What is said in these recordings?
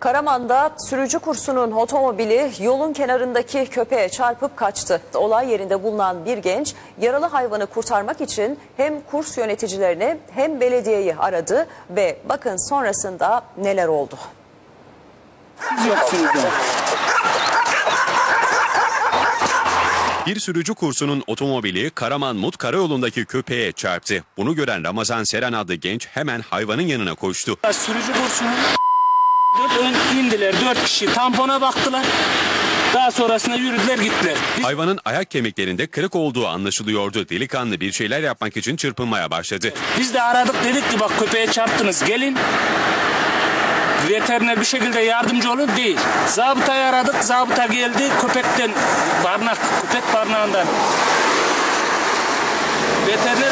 Karaman'da sürücü kursunun otomobili yolun kenarındaki köpeğe çarpıp kaçtı. Olay yerinde bulunan bir genç yaralı hayvanı kurtarmak için hem kurs yöneticilerini hem belediyeyi aradı ve bakın sonrasında neler oldu. Bir sürücü kursunun otomobili Karaman Mut Karayolu'ndaki köpeğe çarptı. Bunu gören Ramazan Seren adlı genç hemen hayvanın yanına koştu. Sürücü kursunun ön indiler. Dört kişi tampona baktılar. Daha sonrasında yürüdüler gittiler. Biz Hayvanın ayak kemiklerinde kırık olduğu anlaşılıyordu. Delikanlı bir şeyler yapmak için çırpınmaya başladı. Biz de aradık dedik ki bak köpeğe çarptınız gelin. Veteriner bir şekilde yardımcı olun değil. Zabıtayı aradık. Zabıta geldi köpekten barnak, köpek barnağından. Veteriner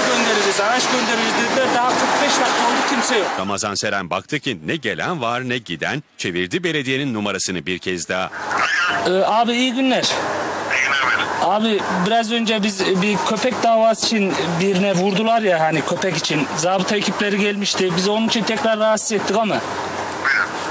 araç göndereceğiz dediler. Daha 45 dakika oldu kimse yok. Ramazan Seren baktı ki ne gelen var ne giden çevirdi belediyenin numarasını bir kez daha. Ee, abi iyi günler. Abi biraz önce biz bir köpek davası için birine vurdular ya hani köpek için. Zabıta ekipleri gelmişti. Biz onun için tekrar rahatsız ettik ama.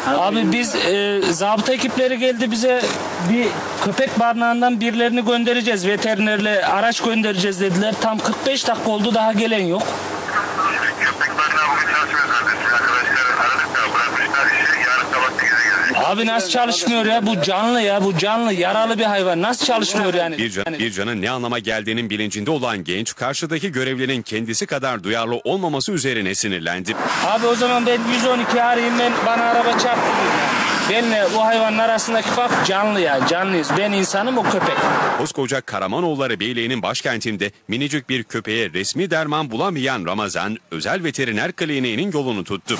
Abi biz e, zabıta ekipleri geldi bize bir köpek barınağından birilerini göndereceğiz. Veterinerle araç göndereceğiz dediler. Tam 45 dakika oldu daha gelen yok. Abi nasıl çalışmıyor ya? Bu canlı ya. Bu canlı yaralı bir hayvan. Nasıl çalışmıyor yani? Bir, can, bir canın ne anlama geldiğinin bilincinde olan genç karşıdaki görevlinin kendisi kadar duyarlı olmaması üzerine sinirlendi. Abi o zaman ben 112 arayayım ben bana araba çarptı. Benle o hayvanın arasındaki fark canlı ya canlıyız. Ben insanım o köpek. Koskoca Karamanoğulları Beyliği'nin başkentinde minicik bir köpeğe resmi derman bulamayan Ramazan özel veteriner kliniğinin yolunu tuttu.